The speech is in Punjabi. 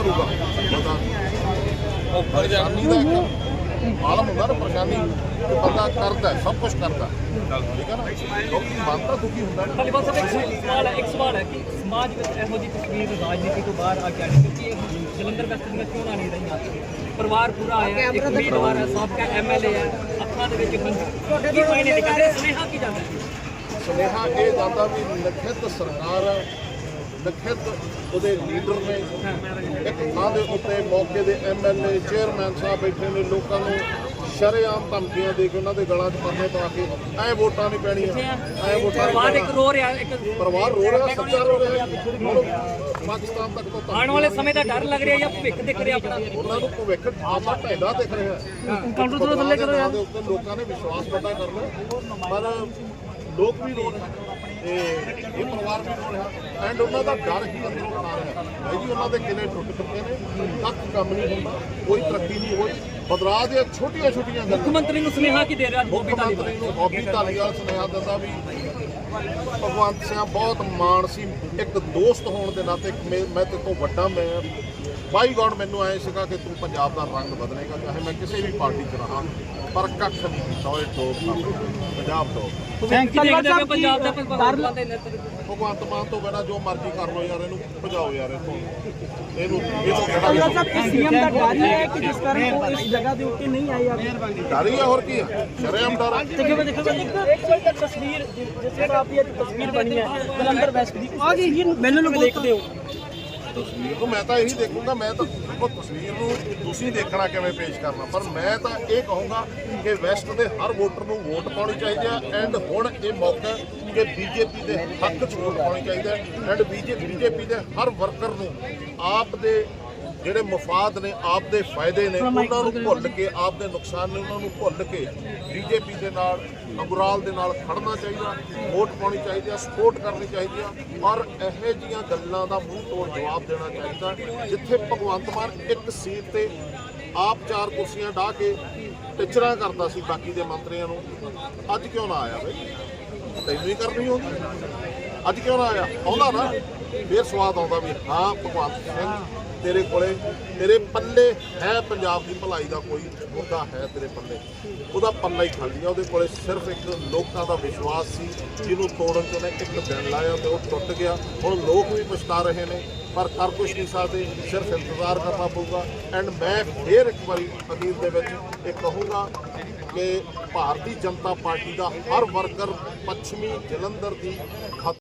ਕਰੂਗਾ। ਪਤਾ ਨਹੀਂ। ਉਹ ਪਰੇਸ਼ਾਨੀ ਦਾ ਇੱਕ ਆਲਮ ਹੁੰਦਾ ਨਾ ਪਰੇਸ਼ਾਨੀ। ਤੇ ਬੰਦਾ ਕਰਦਾ ਹੈ, ਸਭ ਕੁਝ ਕਰਦਾ ਹੈ। ਠੀਕ ਹੈ ਨਾ? ਕਿਉਂਕਿ ਮਨ ਤਾਂ ਦੁਖੀ ਹੁੰਦਾ ਨਾ। ਖਾਲੀ ਬਸ ਇੱਕ ਸਵਾਲ ਹੈ ਇੱਕ ਸਵਾਲ ਹੈ ਕਿ ਸਮਾਜ ਵਿੱਚ ਇਹੋ ਜਿਹੀ ਤਸਵੀਰ ਰਾਜਨੀਤੀ ਤੋਂ ਬਾਹਰ ਆ ਕੇ ਆਈ ਕਿਉਂਕਿ ਇਹ ਜਲੰਧਰ ਵੈਸਟ ਦੀਆਂ ਚੋਣਾਂ ਨਹੀਂ ਰਹੀਆਂ? ਪਰਿਵਾਰ ਪੂਰਾ ਆਇਆ ਇੱਕ ਉਮੀਦਵਾਰ ਹੈ ਸਾਬਕਾ ਐਮਐਲਏ ਹੈ ਅੱਖਾਂ ਦੇ ਵਿੱਚ ਹੰਝੂ ਕੀ ਮਾਇਨੇ ਨਿਕਲਦੇ ਸੁਨੇਹਾ ਕੀ ਜਾਂਦਾ ਹੈ? ਸੁਨੇਹਾ ਇਹ ਜਾਂਦਾ ਵੀ ਲਿਖਿਤ ਸਰਕਾਰ ਲਿਖਿਤ ਉਹਦੇ ਲੀਡਰ ਨੇ। ਇੱਕ ਥਾਂ ਦੇ ਉੱਤੇ ਮੌਕੇ ਦੇ ਐਮਐਲਏ ਚੇਅਰਮੈਨ ਸਾਹਿਬ ਬੈਠੇ ਨੇ ਲੋਕਾਂ ਨੂੰ ਸ਼ਰੇਆਮ ਧਮਕੀਆਂ ਦੇ ਕੇ ਉਹਨਾਂ ਦੇ ਗਲਾਂ 'ਚ ਪੰਨੇ ਪਾ ਕੇ ਐ ਵੋਟਾਂ ਨਹੀਂ ਪੈਣੀਆਂ ਐ ਵੋਟਾਂ ਪਰਿਵਾਰ ਇੱਕ। ਰੋ ਰਿਹਾ ਇੱਕ ਪਰਿਵਾਰ ਰੋ ਰਿਹਾ ਸੱਚਾ ਰੋ ਰਿਹਾ। ਪਾਕਿਸਤਾਨ ਤੱਕ ਤੋਂ ਆਉਣ ਵਾਲੇ ਸਮੇਂ ਦਾ ਡਰ ਲੱਗ ਰਿਹਾ ਜਾਂ ਭਵਿੱਖ ਦਿਖ ਰਿਹਾ ਆਪਣਾ? ਉਹਨਾਂ ਨੂੰ ਭਵਿੱਖ ਆਸਾ ਢੈਦਾ ਦਿਖ ਰਿਹਾ। ਕਾਊਂਟਰ ਤੋਂ ਥੱਲੇ ਕਰੋ ਯਾਰ। ਲੋਕਾਂ ਨੇ ਵਿਸ਼ਵਾਸ ਵੱਡਾ ਕਰਨਾ। ਪਰ ਲੋਕ ਵੀ ਰੋ ਰਹੇ ਤੇ ਇਹ ਪਰਿਵਾਰ ਵੀ ਰੋ ਰਿਹਾ। ਐਂਡ ਉਹਨਾਂ ਦਾ ਡਰ ਹੀ ਅੰਦਰੋਂ ਖਾ ਰਿਹਾ ਹੈ। ਜੀ ਉਹਨਾਂ ਦੇ ਕਿਲੇ ਟੁੱਟ ਚੁੱਕੇ ਨੇ। ਕੱਖ ਕੰਮ ਨਹੀਂ ਹੁੰਦਾ। ਕੋਈ ਤਰੱਕੀ ਨਹੀਂ ਹੋਈ। ਬਦਲਾਅ ਦੀਆਂ ਛੋਟੀਆਂ ਛੋਟੀਆਂ ਮੁੱਖ ਗੱਲਾਂ ਮੰਤਰੀ ਨੂੰ ਸੁਨੇਹਾ ਕੀ ਦੇ ਰਿਹਾ ਮੁੱਖ ਬੋਬੀ ਧਾਲੀਵਾਲ ਨੂੰ ਬੋਬੀ ਧਾਲੀਵਾਲ ਸੁਨੇਹਾ ਦਿੰਦਾ ਵੀ ਭਗਵੰਤ ਸਿੰਘ ਬਹੁਤ ਮਾਣ ਸੀ। ਇੱਕ ਦੋਸਤ ਹੋਣ ਦੇ ਨਾਤੇ ਮੈਂ ਤੇ ਤੋਂ ਵੱਡਾ ਮੈਂ ਬਾਈ ਗॉड ਮੈਨੂੰ ਆਏ ਸੀਗਾ ਕਿ ਤੂੰ ਪੰਜਾਬ ਦਾ ਰੰਗ ਬਦਲੇਗਾ ਚਾਹੇ ਮੈਂ ਕਿਸੇ ਵੀ ਪਾਰਟੀ 'ਚ ਰਹਾਂ ਪਰ ਕੱਖ ਨਹੀਂ ਕੀਤਾ ਉਹ ਟੋਪ ਪੰਜਾਬ ਤੋਂ। ਭਵਿੱਖ ਕੀ ਦੇਖਦੇ ਹੋ ਪੰਜਾਬ ਦਾ ਭਗਵਾਨ ਦੇ ਨੇਤਰਤਵ ਭਗਵੰਤ ਮਾਨ ਤੋਂ ਬਿਨਾਂ ਜੋ ਮਰਜ਼ੀ ਕਰ ਲੋ ਯਾਰ ਇਹਨੂੰ ਭਜਾਓ ਯਾਰ ਇਹਨੂੰ ਇਹਨੂੰ ਇਹਨੂੰ ਅਗਲਾ ਕਿਹੜਾ ਸਾਹਿਬ ਸੀਐਮ ਦਾ ਡਰ ਹੀ ਹੈ ਕਿ ਜਿਸ ਕਾਰਨ ਉਹ ਇਸ ਜਗ੍ਹਾ ਦੇ ਉੱਤੇ ਨਹੀਂ ਆਈ ਆ। ਡਰ ਹੀ ਆ ਹੋਰ ਕੀ ਆ? ਸ਼ਰੇਆਮ ਡਰ। ਦੇਖੋ ਦੇਖੋ ਇੱਕ ਤਾਂ ਤਸਵੀਰ ਜਿਸ ਤਰ੍ਹਾਂ ਆਪੀ ਇਹ ਤਸਵੀਰ ਬਣੀ ਹੈ ਜਲੰਧਰ ਵੈਸਟ ਦੀ ਆ ਗਈ ਮੈਨੂੰ ਲੋਕ ਦੇਖਦੇ ਹੋ। ਤਸਵੀਰ ਨੂੰ ਮੈਂ ਤਾਂ ਇਹੀ ਦੇਖੂੰਗਾ, ਮੈਂ ਤਾਂ ਦੇਖੋ ਤਸਵੀਰ ਨੂੰ ਤੁਸੀਂ ਦੇਖਣਾ ਕਿਵੇਂ ਪੇਸ਼ ਕਰਨਾ। ਪਰ ਮੈਂ ਤਾਂ ਇਹ ਕਹੂੰਗਾ ਕਿ ਵੈਸਟ ਦੇ ਹਰ ਵੋਟਰ ਨੂੰ ਵੋਟ ਪਾਉਣੀ ਚਾਹੀਦੀ ਹੈ ਐਂਡ ਹੁਣ ਇਹ ਮੌਕਾ ਹੈ ਕਿ ਬੀਜੇਪੀ ਦੇ ਹੱਕ 'ਚ ਵੋਟ ਪਾਉਣੀ ਚਾਹੀਦੀ ਹੈ ਐਂਡ ਬੀਜੇਪੀ ਦੇ ਹਰ ਵਰਕਰ ਨੂੰ ਆਪ ਦੇ ਜਿਹੜੇ ਮਫਾਦ ਨੇ ਆਪ ਦੇ ਫਾਇਦੇ ਨੇ ਉਹਨਾਂ ਨੂੰ ਭੁੱਲ ਕੇ ਆਪ ਦੇ ਨੁਕਸਾਨ ਨੇ ਉਹਨਾਂ ਨੂੰ ਭੁੱਲ ਕੇ ਬੀਜੇਪੀ ਦੇ ਨਾਲ ਅੰਗੁਰਾਲ ਦੇ ਨਾਲ ਖੜਨਾ ਚਾਹੀਦਾ ਵੋਟ ਪਾਉਣੀ ਚਾਹੀਦੀ ਹੈ ਸਪੋਰਟ ਕਰਨੀ ਚਾਹੀਦੀ ਹੈ ਔਰ ਇਹੋ ਜੀਆਂ ਗੱਲਾਂ ਦਾ ਮੂੰਹ ਤੋੜ ਜਵਾਬ ਦੇਣਾ ਚਾਹੀਦਾ ਜਿੱਥੇ ਭਗਵੰਤ ਮਾਨ ਇੱਕ ਸੀਟ ਤੇ ਆਪ ਚਾਰ ਕੁਰਸੀਆਂ ਢਾ ਕੇ ਟਿਚਰਾਂ ਕਰਦਾ ਸੀ ਬਾਕੀ ਦੇ ਮੰਤਰੀਆਂ ਨੂੰ ਅੱਜ ਕਿਉਂ ਨਾ ਆਇਆ ਬਈ? ਤੈਨੂੰ ਹੀ ਕਰਨੀ ਹੋਊਗੀ। ਅੱਜ ਕਿਉਂ ਨਾ ਆਇਆ? ਆਉਂਦਾ ਨਾ। ਫਿਰ ਸਵਾਦ ਆਉਂਦਾ ਵੀ ਹਾਂ ਭਗਵੰਤ ਸਿੰਘ, ਤੇਰੇ ਕੋਲੇ, ਤੇਰੇ ਪੱਲੇ ਹੈ ਪੰਜਾਬ ਦੀ ਭਲਾਈ ਦਾ ਕੋਈ ਮੁੱਦਾ ਹੈ ਤੇਰੇ ਪੱਲੇ। ਉਹਦਾ ਪੱਲਾ ਹੀ ਖਾਲੀ ਆ, ਉਹਦੇ ਕੋਲੇ ਸਿਰਫ ਇੱਕ ਲੋਕਾਂ ਦਾ ਵਿਸ਼ਵਾਸ ਸੀ, ਜਿਹਨੂੰ ਤੋੜਨ ਚ ਉਹਨੇ ਇੱਕ ਦਿਨ ਲਾਇਆ ਤੇ ਉਹ ਟੁੱਟ ਗਿਆ। ਹੁਣ ਲੋਕ ਵੀ ਪਛਤਾ ਰਹੇ ਨੇ, ਪਰ ਕਰ ਕੁਛ ਨਹੀਂ ਸਕਦੇ, ਸਿਰਫ ਇੰਤਜ਼ਾਰ ਕਰਨਾ ਪਊਗਾ। ਐਂਡ ਮੈਂ ਫੇਰ ਇੱਕ ਵਾਰੀ ਅਖੀਰ ਦੇ ਵਿੱਚ ਇਹ ਕਹੂੰਗਾ ਕਿ ਭਾਰਤੀ ਜਨਤਾ ਪਾਰਟੀ ਦਾ ਹਰ ਵਰਕਰ ਪੱਛਮੀ ਜਲੰਧਰ ਦੀ